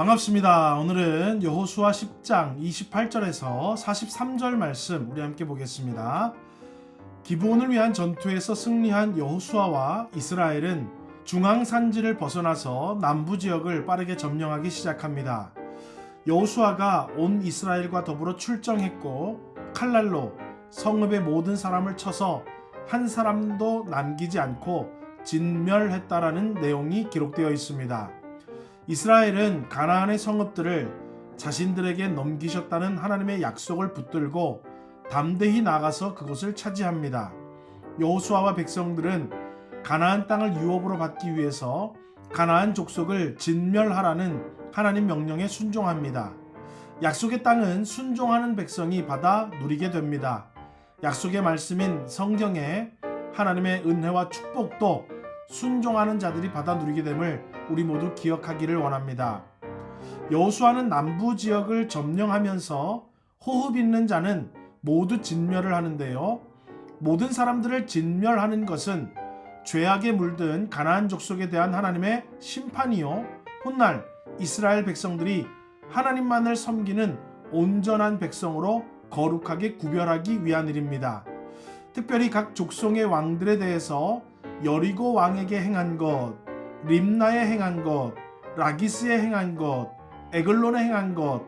반갑습니다. 오늘은 여호수아 10장 28절에서 43절 말씀 우리 함께 보겠습니다. 기브온을 위한 전투에서 승리한 여호수아와 이스라엘은 중앙 산지를 벗어나서 남부 지역을 빠르게 점령하기 시작합니다. 여호수아가 온 이스라엘과 더불어 출정했고 칼날로 성읍의 모든 사람을 쳐서 한 사람도 남기지 않고 진멸했다라는 내용이 기록되어 있습니다. 이스라엘은 가나안의 성읍들을 자신들에게 넘기셨다는 하나님의 약속을 붙들고 담대히 나가서 그곳을 차지합니다. 여호수아와 백성들은 가나안 땅을 유업으로 받기 위해서 가나안 족속을 진멸하라는 하나님 명령에 순종합니다. 약속의 땅은 순종하는 백성이 받아 누리게 됩니다. 약속의 말씀인 성경에 하나님의 은혜와 축복도 순종하는 자들이 받아 누리게 됨을 우리 모두 기억하기를 원합니다. 여호수아는 남부 지역을 점령하면서 호흡 있는 자는 모두 진멸을 하는데요. 모든 사람들을 진멸하는 것은 죄악에 물든 가나안 족속에 대한 하나님의 심판이요. 훗날 이스라엘 백성들이 하나님만을 섬기는 온전한 백성으로 거룩하게 구별하기 위한 일입니다. 특별히 각 족속의 왕들에 대해서 여리고 왕에게 행한 것, 림나에 행한 것, 라기스에 행한 것, 에글론에 행한 것,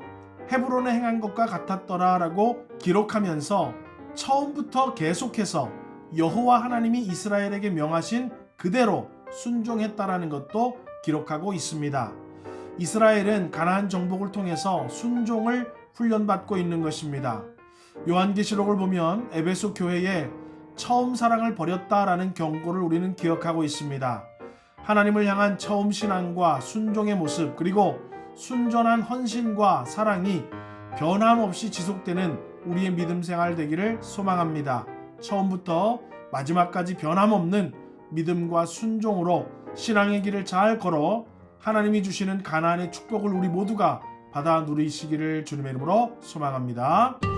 헤브론에 행한 것과 같았더라라고 기록하면서 처음부터 계속해서 여호와 하나님이 이스라엘에게 명하신 그대로 순종했다라는 것도 기록하고 있습니다. 이스라엘은 가나안 정복을 통해서 순종을 훈련받고 있는 것입니다. 요한계시록을 보면 에베소 교회에 처음 사랑을 버렸다라는 경고를 우리는 기억하고 있습니다. 하나님을 향한 처음 신앙과 순종의 모습 그리고 순전한 헌신과 사랑이 변함없이 지속되는 우리의 믿음 생활 되기를 소망합니다. 처음부터 마지막까지 변함없는 믿음과 순종으로 신앙의 길을 잘 걸어 하나님이 주시는 가나안의 축복을 우리 모두가 받아 누리시기를 주님의 이름으로 소망합니다.